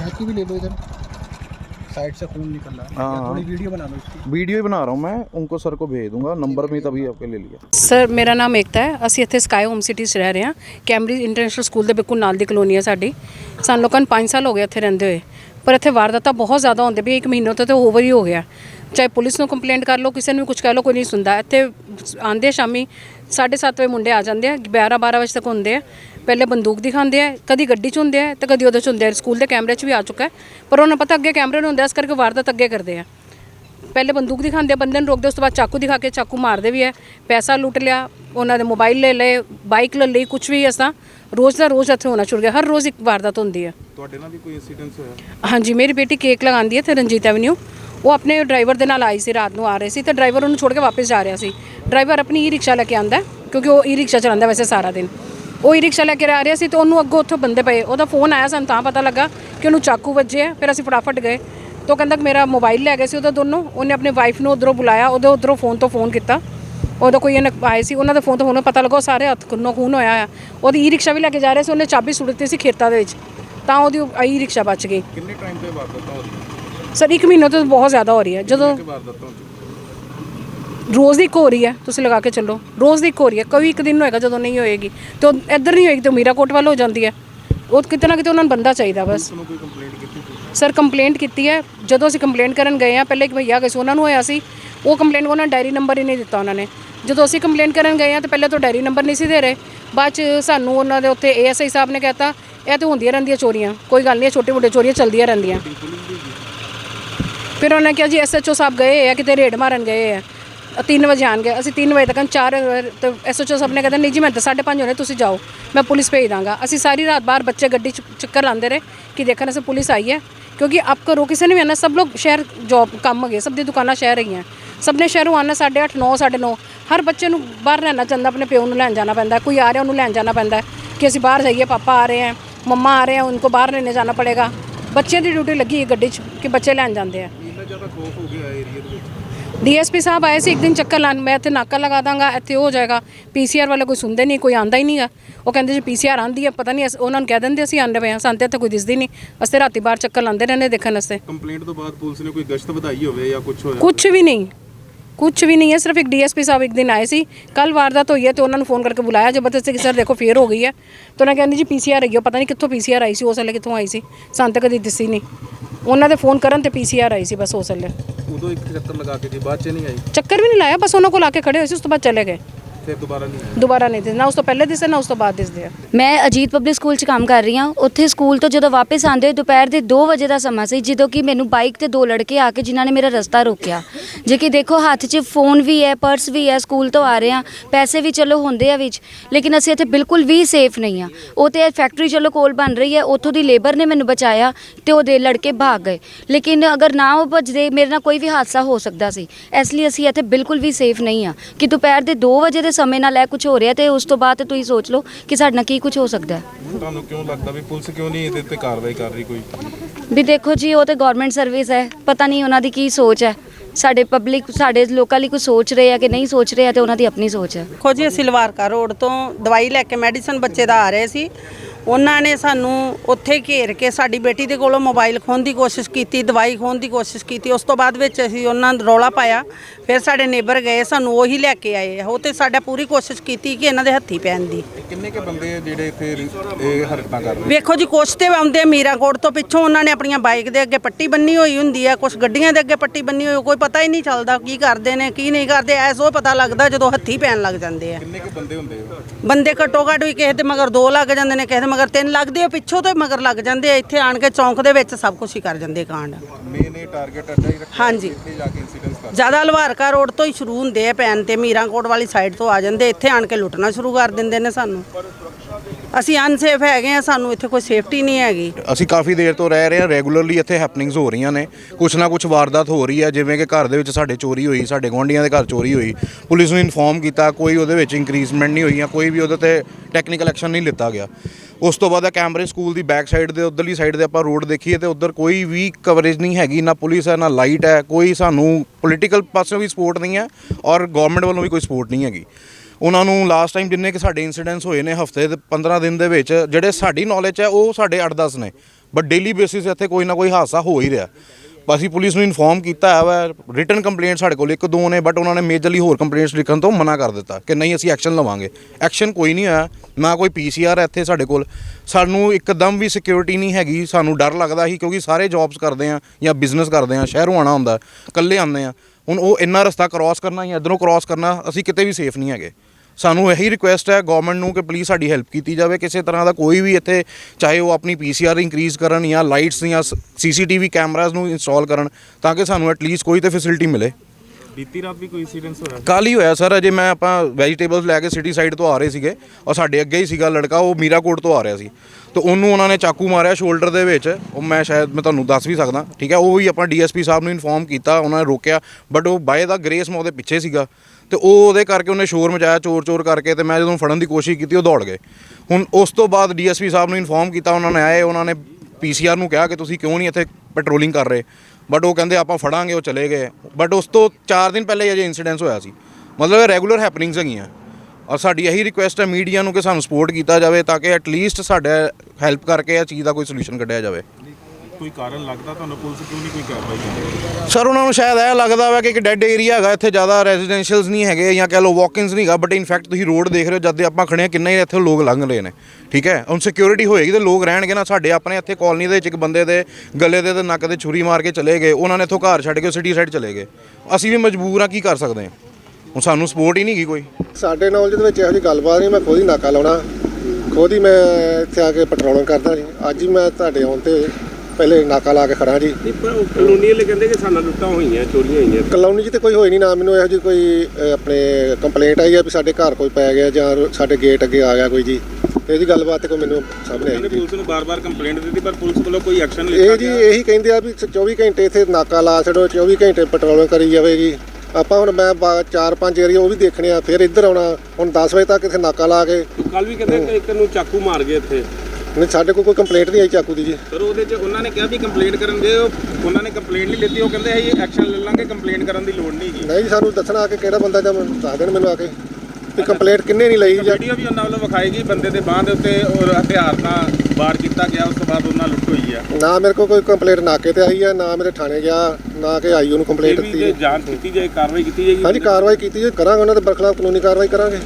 झांकी भी ले लो इधर साइड से खून निकल रहा है हाँ। थोड़ी वीडियो बना लो इसकी वीडियो ही बना रहा हूँ मैं उनको सर को भेज दूंगा नंबर भी तभी आपके ले लिया ਸਰ ਮੇਰਾ ਨਾਮ ਏਕਤਾ ਹੈ ਅਸੀਂ ਇੱਥੇ ਸਕਾਈ ਹੋਮ ਸਿਟੀ 'ਚ ਰਹਿ ਰਹੇ ਹਾਂ ਕੈਂਬਰਿਜ ਇੰਟਰਨੈਸ਼ਨਲ ਸਕੂਲ ਦੇ ਬਿਲਕੁਲ ਨਾਲ ਦੀ ਕਲੋਨੀ ਹੈ ਸਾਡੀ ਸਾਨੂੰ ਲੋਕਾਂ ਨੂੰ 5 ਸਾਲ ਹੋ ਗਏ ਇੱਥੇ ਰਹਿੰਦੇ ਹੋਏ ਪਰ ਇੱਥੇ ਵਾਰਦਾਤਾਂ ਬਹੁਤ ਜ਼ਿਆਦਾ ਹੁੰਦੇ ਵੀ ਇੱਕ ਮਹੀਨੇ ਤੋਂ ਤਾਂ ਓਵਰ ਹੀ ਹੋ ਗਿਆ ਚਾਹੇ ਪੁਲਿਸ ਨੂੰ ਕੰਪਲੇਂਟ ਕਰ ਲਓ ਕਿਸੇ ਨੂੰ ਵੀ ਕੁਝ ਕਹਿ ਲਓ ਕੋਈ ਨਹੀਂ ਸੁਣਦਾ ਇੱਥੇ ਆਂਦੇ ਸ਼ਾਮੀ 7:30 ਵਜੇ ਮੁੰਡੇ ਆ ਜਾਂਦੇ ਆ 11 12 ਵਜੇ ਤੱਕ ਹੁੰਦੇ ਆ ਪਹਿਲੇ ਬੰਦੂਕ ਦਿਖਾਉਂਦੇ ਆ ਕਦੀ ਗੱਡੀ 'ਚ ਹੁੰਦੇ ਆ ਤੇ ਕਦੀ ਉਹਦੇ 'ਚ ਹੁੰਦੇ ਆ। ਸਕੂਲ ਦੇ ਕੈਮਰੇ 'ਚ ਵੀ ਆ ਚੁੱਕਾ ਹੈ ਪਰ ਉਹਨਾਂ ਪਤਾ ਅੱਗੇ ਕੈਮਰੇ ਨੂੰ ਹੁੰਦੇ ਆ ਇਸ ਕਰਕੇ ਵਾਰਦਾਤ ਅੱਗੇ ਕਰਦੇ ਆ। ਪਹਿਲੇ ਬੰਦੂਕ ਦਿਖਾਉਂਦੇ ਆ, ਬੰਦੇ ਨੂੰ ਰੋਕਦੇ ਉਸ ਤੋਂ ਬਾਅਦ ਚਾਕੂ ਦਿਖਾ ਕੇ ਚਾਕੂ ਮਾਰਦੇ ਵੀ ਹੈ ਪੈਸਾ ਲੁੱਟ ਲਿਆ ਉਹਨਾਂ ਦੇ ਮੋਬਾਈਲ ਲੈ ਲਏ ਬਾਈਕ ਲੈ ਲਈ ਕੁਝ ਵੀ ਅਸਾਂ ਰੋਜ਼ ਦਾ ਰੋਜ਼ ਇੱਥੇ ਹੋਣਾ ਸ਼ੁਰੂ ਗਿਆ ਹਰ ਰੋਜ਼ ਇੱਕ ਵਾਰਦਾਤ ਹੁੰਦੀ ਹੈ ਤੁਹਾਡੇ ਨਾਲ ਵੀ ਕੋਈ ਇਨਸੀਡੈਂਟ ਹੋਇਆ? ਹਾਂਜੀ ਮੇਰੀ ਬੇਟੀ ਕੇਕ ਲਗਾਉਂਦੀ ਹੈ ਤੇ ਰਣਜੀਤ ਐਵਨਿਊ। ਉਹ ਆਪਣੇ ਡਰਾਈਵਰ ਦੇ ਨਾਲ ਆਈ ਸੀ ਰਾਤ ਨੂੰ ਆ ਰਹੇ ਸੀ ਤੇ ਡਰਾਈਵਰ ਉਹਨੂੰ ਛੋੜ ਕੇ ਵਾਪਸ ਜਾ ਰਿਹਾ ਸੀ। ਡਰਾਈਵਰ ਆਪਣੀ ਈ ਰਿਕਸ਼ਾ ਲੈ ਕੇ ਆਂਦਾ ਕਿਉਂਕਿ ਉਹ ਈ ਰਿਕਸ਼ਾ ਚਲਾਉਂਦਾ ਵੈਸੇ ਸਾਰਾ ਦਿਨ। ਉਹ ਈ ਰਿਕਸ਼ਾ ਲੈ ਕੇ ਆ ਰਿਹਾ ਸੀ ਤੇ ਉਹਨੂੰ ਅੱਗੋਂ ਉੱਥੋਂ ਬੰਦੇ ਪਏ। ਉਹਦਾ ਫੋਨ ਆਇਆ ਸਾਨੂੰ ਤਾਂ ਪਤਾ ਲੱਗਾ ਕਿ ਉਹਨੂੰ ਚਾਕੂ ਵੱਜੇ ਆ ਫਿਰ ਅਸੀਂ ਫਟਾਫਟ ਗਏ। ਤੋ ਕਹਿੰਦਾ ਕਿ ਮੇਰਾ ਮੋਬਾਈਲ ਲੈ ਗਏ ਸੀ ਉਹਦਾ ਦੋਨੋਂ। ਉਹਨੇ ਆਪਣੇ ਵਾਈਫ ਨੂੰ ਉਧਰੋਂ ਬੁਲਾਇਆ ਉਹਦੇ ਉਧਰੋਂ ਫੋਨ ਤੋਂ ਫੋਨ ਕੀਤਾ। ਉਹਦਾ ਕੋਈ ਇਹਨੇ ਆਏ ਸੀ ਉਹਨਾਂ ਦੇ ਫੋਨ ਤੋਂ ਫੋਨ ਪਤਾ ਲੱਗਾ ਸਾਰੇ ਹੱਥ ਖੂਨੋ ਖੂਨ ਹੋਇਆ ਆ। ਉਹਦੀ ਈ ਰਿਕਸ਼ਾ ਵੀ ਲੈ ਕੇ ਜਾ ਰਹੇ ਸੀ ਉਹਨੇ ਚਾਬੀ ਸੁੱਟ ਦਿੱਤੀ ਸੀ ਖੇਤਾਂ ਦੇ ਵਿੱਚ। ਤਾਂ ਉਹਦੀ ਈ ਰਿਕਸ਼ਾ ਬਚ ਗਈ। ਕਿੰਨੇ ਟਾਈਮ ਤੇ ਵਾਰਦਾਤਾਂ ਹੋ ਸਰ ਇੱਕ ਮਹੀਨੇ ਤੋਂ ਬਹੁਤ ਜ਼ਿਆਦਾ ਹੋ ਰਹੀ ਹੈ। ਜਦੋਂ ਵਾਰਦਾਤਾਂ ਹੋ? ਰੋਜ਼ ਦੀ ਹੋ ਰਹੀ ਹੈ ਤੁਸੀਂ ਲਗਾ ਕੇ ਚੱਲੋ। ਰੋਜ਼ ਦੀ ਹੋ ਰਹੀ ਹੈ ਕੋਈ ਇੱਕ ਦਿਨ ਹੋਏਗਾ ਜਦੋਂ ਨਹੀਂ ਹੋਏਗੀ। ਤੇ ਉਹ ਇੱਧਰ ਨਹੀਂ ਹੋਏਗੀ ਤੇ ਮੀਰਾ ਕੋਟ ਵੱਲ ਹੋ ਜਾਂਦੀ ਹੈ। ਉਹ ਕਿਤੇ ਨਾ ਕਿਤੇ ਉਹਨਾਂ ਨੂੰ ਬੰਦਾ ਚਾਹੀਦਾ ਬਸ। ਤੁਹਾਨੂੰ ਕੋਈ ਕੰਪਲੇਂਟ ਕੀਤੀ ਤੁਸੀਂ ਸਰ ਕੰਪਲੇਂਟ ਕੀਤੀ ਹੈ। ਜਦੋਂ ਅਸੀਂ ਕੰਪਲੇਂਟ ਕਰਨ ਗਏ ਆ ਪਹਿਲੇ ਇੱਕ ਭਈਆ ਗਏ ਸੀ ਉਹਨਾਂ ਨੂੰ ਹੋਇਆ ਸੀ। ਉਹ ਕੰਪਲੇਂਟ ਉਹਨਾਂ ਨੇ ਡਾਇਰੀ ਨੰਬਰ ਹੀ ਨਹੀਂ ਦਿੱਤਾ ਉਹਨਾਂ ਨੇ। ਜਦੋਂ ਅਸੀਂ ਕੰਪਲੇਂਟ ਕਰਨ ਗਏ ਆ ਤਾਂ ਪਹਿਲੇ ਤਾਂ ਡਾਇਰੀ ਨੰਬਰ ਨਹੀਂ ਸੀ ਦੇ ਰਹੇ। ਬਾਅਦ ਚ ਸਾਨੂੰ ਉਹਨਾਂ ਦੇ ਉੱਥੇ ਏਐਸਆਈ ਸਾਹਿਬ ਨੇ ਕਹਿਤਾ ਇਹ ਤਾਂ ਹੁੰਦੀਆਂ ਰਹਿੰਦੀਆਂ ਚੋਰੀਆਂ। ਕੋਈ ਗੱਲ ਨਹੀਂ ਛੋਟੇ ਮੋਟੇ ਚੋਰੀਆਂ ਚੱਲਦੀਆਂ ਰਹਿੰਦੀਆਂ। ਫਿਰ ਉਹਨਾਂ ਨੇ ਕਿਹਾ ਜੀ ਐਸਐਚਓ ਸਾਹਿਬ ਗਏ ਆ ਕਿਤੇ ਰੇਡ ਮਾਰਨ ਗਏ ਆ। 3 ਵਜੇ ਆਣਗੇ। ਅਸੀਂ 3 ਵਜੇ ਤੱਕ 4 ਤੇ ਐਸਐਚਓ ਸਾਹਿਬ ਨੇ ਕਹਿੰਦਾ ਨਹੀਂ ਜੀ, ਮੈਂ ਤਾਂ 5:30 ਹੋਣੇ, ਤੁਸੀਂ ਜਾਓ। ਮੈਂ ਪੁਲਿਸ ਭੇਜ ਦਾਂਗਾ। ਅਸੀਂ ਸਾਰੀ ਰਾਤ ਬਾਹਰ ਬੱਚੇ ਗੱਡੀ ਚ ਚੱਕਰ ਲਾਉਂਦੇ ਰਹੇ ਕਿ ਦੇਖਣ ਅਸੀਂ ਪੁਲਿਸ ਆਈ ਹੈ। ਕਿਉਂਕਿ ਆਪ ਕਰੋ ਕਿਸੇ ਨੇ ਵੀ ਆਣਾ ਸਭ ਲੋਗ ਸ਼ਹਿਰ ਜੌਬ ਕੰਮ ਗਏ ਸਭ ਦੀ ਦੁਕਾਨਾਂ ਸ਼ਹਿਰ ਹੈਗੀਆਂ। ਸਭ ਨੇ ਸ਼ਹਿਰੋਂ ਆਣਾ 8:30 9 9:30 ਹਰ ਬੱਚੇ ਨੂੰ ਬਾਹਰ ਰਹਿਣਾ ਚਾਹੁੰਦਾ, ਆਪਣੇ ਪਿਓ ਨੂੰ ਲੈਣ ਜਾਣਾ ਪੈਂਦਾ। ਕੋਈ ਆ ਰਿਹਾ, ਉਹਨੂੰ ਲੈਣ ਜਾਣਾ ਪੈਂਦਾ। ਕਿ ਅਸੀਂ ਬਾਹਰ ਜਾਈਏ, ਪਾਪਾ ਆ ਰਹੇ ਹੈ, ਮੰਮਾ ਆ ਰਹੇ ਹੈ ਉनको ਬਾਹਰ ਲੈਣੇ ਜਾਣਾ ਪੜੇਗਾ। ਬੱਚਿਆਂ ਦੀ ਡਿਊਟੀ ਲੱਗੀ ਹੈ ਗੱਡੀ 'ਚ ਕਿ ਬੱਚੇ ਲੈਣ ਜਾਂਦੇ ਆ ਇੰਨਾ ਜ਼ਿਆਦਾ ਖੋਫ ਹੋ ਗਿਆ ਏਰੀਆ ਦੇ ਵਿੱਚ। ਡੀਐਸਪੀ ਸਾਹਿਬ ਆਏ ਸੀ ਇੱਕ ਦਿਨ ਚੱਕਰ ਲਾਣ ਮੈਂ ਇੱਥੇ ਨਾਕਾ ਲਗਾ ਦਾਂਗਾ ਇੱਥੇ ਹੋ ਜਾਏਗਾ। ਪੀਸੀਆਰ ਵਾਲੇ ਕੋਈ ਸੁਣਦੇ ਨਹੀਂ ਕੋਈ ਆਂਦਾ ਹੀ ਨਹੀਂਗਾ ਉਹ ਕਹਿੰਦੇ ਜੀ ਪੀਸੀਆਰ ਆਂਦੀ ਹੈ ਪਤਾ ਨਹੀਂ ਉਹਨਾਂ ਨੂੰ ਕਹਿ ਦਿੰਦੇ ਅਸੀਂ ਆਂਦੇ ਪਏ ਹਾਂ ਸਾਨੂੰ ਤਾਂ ਇੱਥੇ ਕੋਈ ਦਿਸਦੀ ਨਹੀਂ। ਅਸੀਂ ਰਾਤੀ ਬਾਹਰ ਚੱਕਰ ਲਾਉਂਦੇ ਰਹਿੰਦੇ ਦੇਖਣ ਵਾਸਤੇ। ਕੰਪਲੇਂਟ ਤੋਂ ਬਾਅਦ ਪੁਲਿਸ ਨੇ ਕੋਈ ਗਸ਼ਤ ਵਧਾਈ ਹੋਵੇ ਜਾਂ ਕੁਝ ਹੋਇਆ? ਕੁਝ ਵੀ ਨਹੀਂ। ਕੁਝ ਵੀ ਨਹੀਂ ਹੈ ਸਿਰਫ ਇੱਕ ਡੀਐਸਪੀ ਸਾਹਿਬ ਇੱਕ ਦਿਨ ਆਏ ਸੀ। ਕੱਲ ਵਾਰਦਾਤ ਹੋਈ ਹੈ ਤੇ ਉਹਨਾਂ ਨੂੰ ਫੋਨ ਕਰਕੇ ਬੁਲਾਇਆ ਜ਼ਬਰਦਸਤੀ ਕਿ ਸਰ ਦੇਖੋ ਫੇਰ ਹੋ ਗਈ ਹੈ। ਤੇ ਉਹਨਾਂ ਕਹਿੰਦੇ ਜੀ ਪੀਸੀਆਰ ਹੈਗੀ ਉਹ ਪਤਾ ਨਹੀਂ ਕਿੱਥੋਂ ਪੀਸੀਆਰ ਆਈ ਸੀ ਉਸ ਵੇਲੇ ਕਿੱਥੋਂ ਆਈ ਸੀ। ਸਾਨੂੰ ਤਾਂ ਕਦੀ ਦਿਸੀ ਨਹੀਂ। ਉਹਨਾਂ ਦੇ ਫੋਨ ਕਰਨ ਤੇ ਪੀਸੀਆਰ ਆਈ ਸੀ ਬਸ ਉਸ ਵੇਲੇ। ਉਦੋਂ ਇੱਕ ਚੱਕਰ ਲਗਾ ਕੇ ਜੀ ਬਾਅਦ ਚ ਨਹੀਂ ਆਈ? ਚੱਕਰ ਵੀ ਨਹੀਂ ਲਾਇਆ ਬਸ ਉਹਨਾਂ ਕੋਲ ਆ ਕੇ ਖੜੇ ਹੋਏ ਸੀ ਉਸ ਤੋਂ ਬਾਅਦ ਚਲੇ ਗਏ। ਫਿਰ ਦੁਬਾਰਾ ਨਹੀਂ ਆਈ ਦੁਬਾਰਾ ਨਹੀਂ ਦਿਸਦੇ। ਨਾ ਉਸ ਤੋਂ ਪਹਿਲੇ ਦਿਸਦੇ ਨਾ ਉਸ ਤੋਂ ਬਾਅਦ ਦਿਸਦੇ ਆ। ਮੈਂ ਅਜੀਤ ਪਬਲਿਕ ਸਕੂਲ 'ਚ ਕੰਮ ਕਰ ਰਹੀ ਹਾਂ। ਉੱਥੇ ਸਕੂਲ ਤੋਂ ਜਦੋਂ ਵਾਪਸ ਆਉਂਦੇ ਹੋਏ ਦੁਪਹਿਰ ਦੇ 2 ਵਜੇ ਦਾ ਸਮਾਂ ਸੀ ਜਦੋਂ ਕਿ ਮੈਨੂੰ ਬਾਈਕ ਤੇ ਦੋ ਲੜਕੇ ਆ ਕੇ ਜਿਨ੍ਹਾਂ ਨੇ ਮੇਰਾ ਰਸਤਾ ਰੋਕਿਆ। ਜੇ ਕਿ ਦੇਖੋ ਹੱਥ 'ਚ ਫੋਨ ਵੀ ਹੈ ਪਰਸ ਵੀ ਹੈ ਸਕੂਲ ਤੋਂ ਆ ਰਹੇ ਹਾਂ। ਪੈਸੇ ਵੀ ਚਲੋ ਹੁੰਦੇ ਆ ਵਿੱਚ ਲੇਕਿਨ ਅਸੀਂ ਇੱਥੇ ਬਿਲਕੁਲ ਵੀ ਸੇਫ ਨਹੀਂ ਆ ਉਹ ਤੇ ਫੈਕਟਰੀ ਚਲੋ ਕੋਲ ਬਣ ਰਹੀ ਹੈ ਉੱਥੋਂ ਦੀ ਲੇਬਰ ਨੇ ਮੈਨੂੰ ਬਚਾਇਆ ਤੇ ਉਹਦੇ ਲੜਕੇ ਭਾਗ ਗਏ। ਲੇਕਿਨ ਅਗਰ ਨਾ ਉਹ ਭੱਜਦੇ ਮੇਰੇ ਨਾਲ ਕੋਈ ਵੀ ਹਾਦਸਾ ਹੋ ਸਕਦਾ ਸੀ। ਇਸ ਲਈ ਅਸੀਂ ਇੱਥੇ ਬਿਲਕੁਲ ਵੀ ਸੇਫ ਨਹੀਂ ਆ ਕਿ ਦੁਪਹਿਰ ਦੇ 2 ਵਜੇ ਦੇ ਸਮੇਂ ਨਾਲ ਇਹ ਕੁਝ ਹੋ ਰਿਹਾ ਤੇ ਉਸ ਤੋਂ ਬਾਅਦ ਤੇ ਤੁਸੀਂ ਸੋਚ ਲਓ ਕਿ ਸਾਡੇ ਨਾਲ ਕੀ ਕੁਝ ਹੋ ਸਕਦਾ ਹੈ। ਤੁਹਾਨੂੰ ਕਿਉਂ ਲੱਗਦਾ ਵੀ ਪੁਲਿਸ ਕਿਉਂ ਨਹੀਂ ਇਹਦੇ ਤੇ ਕਾਰਵਾਈ ਕਰ ਰਹੀ ਕੋਈ? ਵੀ ਦੇਖੋ ਜੀ ਉਹ ਤੇ ਗਵਰਨਮੈਂਟ ਸਰਵਿਸ ਹੈ ਪਤਾ ਨਹੀਂ ਉਹਨਾਂ ਦੀ ਕੀ ਸੋਚ ਹੈ। ਸਾਡੇ ਪਬਲਿਕ ਸਾਡੇ ਲੋਕਾਂ ਲਈ ਕੁਝ ਸੋਚ ਰਹੇ ਆ ਕਿ ਨਹੀਂ ਸੋਚ ਰਹੇ ਆ ਤੇ ਉਹਨਾਂ ਦੀ ਆਪਣੀ ਸੋਚ ਹੈ। ਦੇਖੋ ਜੀ ਅਸੀਂ ਲਵਾਰਕਾ ਰੋਡ ਤੋਂ ਦਵਾਈ ਲੈ ਕੇ ਮੈਡੀਸਨ ਬੱਚੇ ਦਾ ਆ ਰਹੇ ਸੀ। ਉਹਨਾਂ ਨੇ ਸਾਨੂੰ ਉੱਥੇ ਹੀ ਘੇਰ ਕੇ ਸਾਡੀ ਬੇਟੀ ਦੇ ਕੋਲੋਂ ਮੋਬਾਈਲ ਖੋਹਣ ਦੀ ਕੋਸ਼ਿਸ਼ ਕੀਤੀ ਦਵਾਈ ਖੋਹਣ ਦੀ ਕੋਸ਼ਿਸ਼ ਕੀਤੀ। ਉਸ ਤੋਂ ਬਾਅਦ ਵਿੱਚ ਅਸੀਂ ਉਹਨਾਂ ਨੂੰ ਰੌਲਾ ਪਾਇਆ। ਫਿਰ ਸਾਡੇ ਨੇਬਰ ਗਏ ਸਾਨੂੰ ਉਹੀ ਲੈ ਕੇ ਆਏ। ਉਹ ਤੇ ਸਾਡਾ ਪੂਰੀ ਕੋਸ਼ਿਸ਼ ਕੀਤੀ ਕਿ ਇਹਨਾਂ ਦੇ ਹੱਥੀ ਪੈਣ ਦੀ। ਕਿੰਨੇ ਕੇ ਬੰਦੇ ਜਿਹੜੇ ਇੱਥੇ ਇਹ ਹਰਕਤਾਂ ਕਰ ਰਹੇ? ਵੇਖੋ ਜੀ ਕੁਛ ਤੇ ਆਉਂਦੇ ਆ ਮੀਰਾਕੋਟ ਤੋਂ ਪਿੱਛੋਂ ਉਹਨਾਂ ਨੇ ਆਪਣੀਆਂ ਬਾਈਕ ਦੇ ਅੱਗੇ ਪੱਟੀ ਬੰਨੀ ਹੋਈ ਹੁੰਦੀ ਆ। ਕੁਝ ਗੱਡੀਆਂ ਦੇ ਅੱਗੇ ਪੱਟੀ ਬੰਨੀ ਹੋਈ ਕੋਈ ਪਤਾ ਹੀ ਨਹੀਂ ਚੱਲਦਾ ਕੀ ਕਰਦੇ ਨੇ ਕੀ ਨਹੀਂ ਕਰਦੇ। ਐਸੋ ਪਤਾ ਲੱਗਦਾ ਜਦੋਂ ਹੱਥੀ ਪੈਣ ਲੱਗ ਜਾਂਦੇ ਆ। ਕਿੰਨੇ ਕੇ ਬੰਦੇ ਹੁੰਦੇ ਬੰਦੇ ਘੱਟੋ ਘੱਟ ਵੀ ਕਿਸੇ ਦੇ ਮਗਰ ਦੋ ਲੱਗ ਜਾਂਦੇ ਨੇ ਕਿਸੇ ਦੇ ਮਗਰ ਤਿੰਨ ਲੱਗਦੇ ਆ ਪਿੱਛੋਂ ਤੋਂ ਹੀ ਮਗਰ ਲੱਗ ਜਾਂਦੇ ਆ। ਇੱਥੇ ਆਣ ਕੇ ਚੌਂਕ ਦੇ ਵਿੱਚ ਸਭ ਕੁਝ ਹੀ ਕਰ ਜਾਂਦੇ ਕਾਂਡ। ਮੇਨ ਇਹ ਟਾਰਗੇਟ ਅੱਡਾ ਹੀ ਰੱਖਿਆ ਹਾਂਜੀ। ਇੱਥੇ ਜਾ ਕੇ ਇਨਸੀਡੈਂਟਸ ਕਰ ਜ਼ਿਆਦਾ ਲਵਾਰਕਾ ਰੋਡ ਤੋਂ ਹੀ ਸ਼ੁਰੂ ਹੁੰਦੇ ਆ ਪੈਣ ਤੇ ਮੀਰਾਂਕੋਟ ਵਾਲੀ ਸਾਈਡ ਤੋਂ ਆ ਜਾਂਦੇ ਇੱਥੇ ਆਣ ਕੇ ਲੁੱਟਣਾ ਸ਼ੁਰੂ ਕਰ ਦਿੰਦੇ ਨੇ ਸਾਨੂੰ। ਅਸੀਂ ਅਨਸੇਫ ਹੈਗੇ ਆ ਸਾਨੂੰ ਇੱਥੇ ਕੋਈ ਸੇਫਟੀ ਨਹੀਂ ਹੈਗੀ। ਅਸੀਂ ਕਾਫੀ ਦੇਰ ਤੋਂ ਰਹਿ ਰਹੇ ਹਾਂ ਰੈਗੂਲਰਲੀ ਇੱਥੇ ਹੈਪਨਿੰਗਸ ਹੋ ਰਹੀਆਂ ਨੇ। ਕੁਛ ਨਾ ਕੁਛ ਵਾਰਦਾਤ ਹੋ ਰਹੀ ਹੈ ਜਿਵੇਂ ਕਿ ਘਰ ਦੇ ਵਿੱਚ ਸਾਡੇ ਚੋਰੀ ਹੋਈ ਸਾਡੇ ਗੁਆਂਢੀਆਂ ਦੇ ਘਰ ਚੋਰੀ ਹੋਈ। ਪੁਲਿਸ ਨੂੰ ਇਨਫੋਰਮ ਕੀਤਾ ਕੋਈ ਉਹਦੇ ਵਿੱਚ ਇੰਕਰੀਜ਼ਮੈਂਟ ਨਹੀਂ ਹੋਈ ਜਾਂ ਕੋਈ ਵੀ ਉਹਦੇ ਤੇ ਟੈਕਨੀਕਲ ਐਕਸ਼ਨ ਨਹੀਂ ਲਿੱਤਾ ਗਿਆ। ਉਸ ਤੋਂ ਬਾਅਦ ਕੈਮਰੇ ਸਕੂਲ ਦੀ ਬੈਕ ਸਾਈਡ ਦੇ, ਉਧਰਲੀ ਸਾਈਡ ਦੇ ਆਪਾਂ ਰੋਡ ਦੇਖੀਏ ਤੇ ਉਧਰ ਕੋਈ ਵੀ ਕਵਰੇਜ ਨਹੀਂ ਹੈਗੀ, ਨਾ ਪੁਲਿਸ ਹੈ, ਨਾ ਲਾਈਟ ਹੈ, ਕੋਈ ਸਾਨੂੰ ਪੋਲੀਟੀਕਲ ਪਾਸੋਂ ਵੀ ਸਪੋਰਟ ਨਹੀਂ ਹੈ ਔਰ ਗਵਰਨਮੈਂਟ ਵੱਲੋਂ ਵੀ ਕੋਈ ਸਪੋਰਟ ਨਹੀਂ ਹੈਗੀ। ਉਹਨਾਂ ਨੂੰ ਲਾਸਟ ਟਾਈਮ ਜਿੰਨੇ ਕਿ ਸਾਡੇ ਇਨਸੀਡੈਂਟਸ ਹੋਏ ਨੇ ਹਫ਼ਤੇ ਦੇ 15 ਦਿਨ ਦੇ ਵਿੱਚ, ਜਿਹੜੇ ਸਾਡੀ ਨੌਲੇਜ ਹੈ ਉਹ ਸਾਡੇ 8-10 ਨੇ। ਬਟ ਡੇਲੀ ਬੇਸਿਸ ਇੱਥੇ ਕੋਈ ਨਾ ਕੋਈ ਹਾਦਸਾ ਹੋ ਹੀ ਰਿਹਾ। ਅਸੀਂ ਪੁਲਿਸ ਨੂੰ ਇਨਫੋਰਮ ਕੀਤਾ ਹੈ ਵਾ ਰਿਟਨ ਕੰਪਲੇਂਟ ਸਾਡੇ ਕੋਲ ਇੱਕ ਦੋ ਨੇ ਬਟ ਉਹਨਾਂ ਨੇ ਮੇਜਰਲੀ ਹੋਰ ਕੰਪਲੇਂਟਸ ਲਿਖਣ ਤੋਂ ਮਨਾ ਕਰ ਦਿੱਤਾ ਕਿ ਨਹੀਂ ਅਸੀਂ ਐਕਸ਼ਨ ਲਵਾਂਗੇ। ਐਕਸ਼ਨ ਕੋਈ ਨਹੀਂ ਹੋਇਆ, ਨਾ ਕੋਈ ਪੀਸੀਆਰ ਹੈ ਇੱਥੇ ਸਾਡੇ ਕੋਲ। ਸਾਨੂੰ ਇੱਕਦਮ ਵੀ ਸਿਕਿਉਰਿਟੀ ਨਹੀਂ ਹੈਗੀ, ਸਾਨੂੰ ਡਰ ਲੱਗਦਾ ਸੀ ਕਿਉਂਕਿ ਸਾਰੇ ਜੌਬਸ ਕਰਦੇ ਆ ਜਾਂ ਬਿਜ਼ਨਸ ਕਰਦੇ ਆ, ਸ਼ਹਿਰੋਂ ਆਣਾ ਹੁੰਦਾ, ਇਕੱਲੇ ਆਉਂਦੇ ਆ। ਹੁਣ ਉਹ ਇੰਨਾ ਰਸਤਾ ਕ੍ਰਾਸ ਕਰਨਾ ਜਾਂ ਇਧਰੋਂ ਕ੍ਰਾਸ ਕਰਨਾ, ਅਸੀਂ ਕਿਤੇ ਵੀ ਸੇਫ ਨਹੀਂ ਹੈਗੇ। ਸਾਨੂੰ ਇਹੀ ਰਿਕੁਐਸਟ ਹੈ ਗਵਰਨਮੈਂਟ ਨੂੰ ਕਿ ਪਲੀਜ਼ ਸਾਡੀ ਹੈਲਪ ਕੀਤੀ ਜਾਵੇ। ਕਿਸੇ ਤਰ੍ਹਾਂ ਦਾ ਕੋਈ ਵੀ ਇੱਥੇ ਚਾਹੇ ਉਹ ਆਪਣੀ ਪੀਸੀਆਰ ਇੰਕਰੀਜ਼ ਕਰਨ ਜਾਂ ਲਾਈਟਸ ਜਾਂ ਸੀਸੀਟੀਵੀ ਕੈਮਰਾਜ਼ ਨੂੰ ਇੰਸਟਾਲ ਕਰਨ ਤਾਂ ਕਿ ਸਾਨੂੰ ਐਟਲੀਸਟ ਕੋਈ ਤੇ ਫੈਸਿਲਿਟੀ ਮਿਲੇ। ਬੀਤੀ ਰਾਤ ਵੀ ਕੋਈ ਇਨਸੀਡੈਂਸ ਹੋਇਆ ਕੱਲ੍ਹ ਹੀ ਹੋਇਆ ਸਰ ਅਜੇ ਮੈਂ ਆਪਾਂ ਵੈਜੀਟੇਬਲਸ ਲੈ ਕੇ ਸਿਟੀ ਸਾਈਡ ਤੋਂ ਆ ਰਹੇ ਸੀਗੇ ਔਰ ਸਾਡੇ ਅੱਗੇ ਹੀ ਸੀਗਾ ਲੜਕਾ ਉਹ ਮੀਰਾਕੋਟ ਤੋਂ ਆ ਰਿਹਾ ਸੀ। ਤੇ ਉਹਨੂੰ ਉਹਨਾਂ ਨੇ ਚਾਕੂ ਮਾਰਿਆ ਸ਼ੋਲਡਰ ਦੇ ਵਿੱਚ ਉਹ ਮੈਂ ਸ਼ਾਇਦ ਮੈਂ ਤੁਹਾਨੂੰ ਦੱਸ ਵੀ ਸਕਦਾ ਠੀਕ ਹੈ? ਉਹ ਵੀ ਆਪਾਂ ਡੀਐਸਪੀ ਸਾਹਿਬ ਨੂੰ ਇਨਫੋਰਮ ਕੀਤਾ ਉਹਨਾਂ ਨੇ ਰੋਕਿਆ ਬਟ ਉਹ ਬਾਏ ਦਾ ਗ੍ਰੇਸ ਮੈਂ ਉਹਦੇ ਪਿੱਛੇ ਸੀਗਾ। ਤੇ ਉਹ ਉਹਦੇ ਕਰਕੇ ਉਹਨੇ ਸ਼ੋਰ ਮਚਾਇਆ, ਚੋਰ ਚੋਰ ਕਰਕੇ ਤੇ ਮੈਂ ਜਦੋਂ ਫੜਨ ਦੀ ਕੋਸ਼ਿਸ਼ ਕੀਤੀ, ਉਹ ਦੌੜ ਗਏ। ਹੁਣ ਉਸ ਤੋਂ ਬਾਅਦ ਡੀਐਸਪੀ ਸਾਹਿਬ ਨੂੰ ਇਨਫੋਰਮ ਕੀਤਾ, ਉਹਨਾਂ ਨੇ ਆਏ, ਉਹਨਾਂ ਨੇ ਪੀਸੀਆਰ ਨੂੰ ਕਿਹਾ ਕਿ ਤੁਸੀਂ ਕਿਉਂ ਨਹੀਂ ਇੱਥੇ ਪੈਟਰੋਲਿੰਗ ਕਰ ਰਹੇ? ਬਟ ਉਹ ਕਹਿੰਦੇ ਆਪਾਂ ਫੜਾਂਗੇ, ਉਹ ਚਲੇ ਗਏ। ਬਟ ਉਸ ਤੋਂ 4 ਦਿਨ ਪਹਿਲੇ ਅਜੇ ਇਨਸੀਡੈਂਸ ਹੋਇਆ ਸੀ। ਮਤਲਬ ਇਹ ਰੈਗੂਲਰ ਹੈਪਨਿੰਗਸ ਹੈਗੀਆਂ। ਔਰ ਸਾਡੀ ਇਹੀ ਰਿਕੁਐਸਟ ਹੈ ਮੀਡੀਆ ਨੂੰ ਕਿ ਸਾਨੂੰ ਸਪੋਰਟ ਕੀਤਾ ਜਾਵੇ, ਤਾਂ ਕਿ ਐਟਲੀਸਟ ਸਾਡਾ ਹੈਲਪ ਕਰਕੇ ਇਹ ਚੀਜ਼ ਦਾ ਕੋਈ ਸੋਲੂਸ਼ਨ ਕੱਢਿਆ ਜਾਵੇ। ਕੋਈ ਕਾਰਨ ਲੱਗਦਾ? ਤੁਹਾਨੂੰ ਪੁਲਿਸ ਕਿਉਂ ਨਹੀਂ ਕੋਈ ਕਾਰਵਾਈ ਕਰਦੀ ਸਰ ਉਹਨਾਂ ਨੂੰ ਸ਼ਾਇਦ ਇਹ ਲੱਗਦਾ ਵਾ ਕਿ ਇੱਕ ਡੈੱਡ ਏਰੀਆ ਹੈਗਾ ਇੱਥੇ ਜ਼ਿਆਦਾ ਰੈਜ਼ੀਡੈਂਸ਼ੀਅਲਸ ਨਹੀਂ ਹੈਗੇ ਜਾਂ ਕਹ ਲਓ ਵਾਕ-ਇਨਸ ਨਹੀਂ ਹੈਗਾ ਬਟ ਇਨਫੈਕਟ ਤੁਸੀਂ ਰੋਡ ਦੇਖ ਰਹੇ ਹੋ ਜਦ ਦੇ ਆਪਾਂ ਖੜੇ ਹਾਂ ਕਿੰਨੇ ਇੱਥੇ ਲੋਕ ਲੰਘ ਰਹੇ ਨੇ ਠੀਕ ਹੈ? ਹੁਣ ਸਿਕਿਉਰਿਟੀ ਹੋਏਗੀ ਤੇ ਲੋਕ ਰਹਿਣਗੇ ਨਾ ਸਾਡੇ ਆਪਣੇ ਇੱਥੇ ਕਾਲਨੀ ਦੇ ਵਿੱਚ ਇੱਕ ਬੰਦੇ ਦੇ ਗਲੇ ਦੇ ਤੇ ਨੱਕ ਤੇ ਛੁਰੀ ਮਾਰ ਕੇ ਚਲੇ ਗਏ ਉਹਨਾਂ ਨੇ ਇੱਥੋਂ ਘਰ ਛੱਡ ਕੇ ਸਿਟੀ ਸਾਈਡ ਚਲੇ ਗਏ। ਅਸੀਂ ਵੀ ਮਜਬੂਰ ਆ ਕੀ ਕਰ ਸਕਦੇ ਹਾਂ? ਹੁਣ ਸਾਨੂੰ ਸਪੋਰਟ ਹੀ ਨਹੀਂ ਗਈ ਕੋਈ। ਸਾਡੇ ਨੌਲੇਜ ਦੇ ਵਿੱਚ ਇਹੋ ਜਿਹੀ ਗੱਲਬਾਤ ਨਹੀਂ ਮੈਂ ਖੁਦ ਹੀ ਨਾਕਾ ਲਾਉਣਾ ਖੁਦ ਹੀ ਮੈਂ ਇੱਥੇ ਆ ਕੇ ਪੈਟਰੋਲਿੰਗ ਕਰਦਾ ਜੀ ਅੱਜ ਹੀ ਮੈਂ ਤੁਹਾਡੇ ਆਉਣ ਤੇ ਪਹਿਲੇ ਨਾਕਾ ਲਾ ਕੇ ਖੜਾ ਜੀ। ਕਲੋਨੀ ਵਾਲੇ ਕਹਿੰਦੇ ਕਿ ਸਾਡਾ ਲੁੱਟਾਂ ਹੋਈਆਂ ਚੋਰੀਆਂ ਹੋਈਆਂ। ਕਲੋਨੀ 'ਚ ਤੇ ਕੋਈ ਹੋਈ ਨਹੀਂ ਨਾ ਮੈਨੂੰ ਇਹੋ ਜਿਹੀ ਕੋਈ ਆਪਣੇ ਕੰਪਲੇਂਟ ਆਈ ਆ ਵੀ ਸਾਡੇ ਘਰ ਕੋਈ ਪੈ ਗਿਆ ਜਾਂ ਸਾਡੇ ਗੇਟ ਅੱਗੇ ਆ ਗਿਆ ਕੋਈ ਜੀ। ਤੇ ਇਹਦੀ ਗੱਲਬਾਤ ਤੇ ਕੋਈ ਮੈਨੂੰ ਸਾਹਮਣੇ ਆਈ ਪੁਲਿਸ ਨੂੰ ਬਾਰ-ਬਾਰ ਕੰਪਲੇਂਟ ਦਿੱਤੀ ਪਰ ਪੁਲਿਸ ਵੱਲੋਂ ਕੋਈ ਐਕਸ਼ਨ ਨਹੀਂ ਇਹ ਜੀ ਇਹੀ ਕਹਿੰਦੇ ਆ ਵੀ 24 ਘੰਟੇ ਇੱਥੇ ਨਾਕਾ ਲਾ ਛੱਡੋ 24 ਘੰਟੇ ਪੈਟਰੋਲਿੰਗ ਕਰੀ ਜਾਵੇਗੀ। ਆਪਾਂ ਹੁਣ ਮੈਂ 4-5 ਏਰੀਆ ਉਹ ਵੀ ਦੇਖਣੇ ਆ ਫਿਰ ਇੱਧਰ ਆਉਣਾ ਹੁਣ 10 ਵਜੇ ਤੱਕ ਇੱਥੇ ਨਾਕਾ ਲਾ ਕੇ। ਕੱਲ ਵੀ ਕਹਿੰਦੇ ਕਿ ਇੱਕ ਨੂੰ ਚਾਕੂ ਮਾਰ ਗਏ ਇੱਥੇ। ਨਹੀਂ ਸਾਡੇ ਕੋਲ ਕੋਈ ਕੰਪਲੇਂਟ ਨਹੀਂ ਆਈ ਚਾਕੂ ਦੀ ਜੀ। ਪਰ ਉਹਦੇ 'ਚ ਉਹਨਾਂ ਨੇ ਕਿਹਾ ਵੀ ਕੰਪਲੇਂਟ ਕਰਨ ਦੇ ਉਹ- ਉਹਨਾਂ ਨੇ ਕੰਪਲੇਂਟ ਨਹੀਂ ਲਿੱਤੀ ਉਹ ਕਹਿੰਦੇ ਇਹ ਐਕਸ਼ਨ ਲੈ ਲਾਂਗੇ ਕੰਪਲੇਂਟ ਕਰਨ ਦੀ ਲੋੜ ਨਹੀਂ ਹੈਗੀ ਨਹੀਂ ਜੀ ਸਾਨੂੰ ਦੱਸਣਾ ਆ ਕੇ ਕਿਹੜਾ ਬੰਦਾ ਜਾਂ ਮੈਨੂੰ ਦੱਸ ਦੇਣ ਮੈਨੂੰ ਆ ਕੇ। ਵੀ ਕੰਪਲੇਂਟ ਕਿੰਨੇ ਨਹੀਂ ਲਈ ਜਾਂ ਵੀਡੀਓ ਵੀ ਉਹਨਾਂ ਵੱਲੋਂ ਵਿਖਾਏਗੀ ਬੰਦੇ ਦੇ ਬਾਹ ਦੇ ਉੱਤੇ ਔਰ ਹਥਿਆਰ ਨਾਲ ਵਾਰ ਕੀਤਾ ਗਿਆ ਉਸ ਤੋਂ ਬਾਅਦ ਉਹਨਾਂ ਲੁੱਟ ਹੋਈ ਆ। ਨਾ ਮੇਰੇ ਕੋਲ ਕੋਈ ਕੰਪਲੇਂਟ ਨਾਕੇ ਤੇ ਆਈ ਹੈ ਨਾ ਮੇਰੇ ਥਾਣੇ ਗਿਆ ਨਾ ਕਿ ਆਈਓ ਨੂੰ ਇਹ ਕੰਪਲੇਂਟ ਦਿੱਤੀ ਜੇ। ਜਾਂਚ ਕੀਤੀ ਜਾਏ ਕਾਰਵਾਈ ਕੀਤੀ ਜਾਏਗੀ ਹਾਂਜੀ ਕਾਰਵਾਈ ਕੀਤੀ ਜੀ ਕਰਾਂਗੇ ਉਹਨਾਂ ਦੇ ਬਰਖਲਾਫ ਕਾਨੂੰਨੀ ਕਾਰਵਾਈ ਕਰਾਂਗੇ।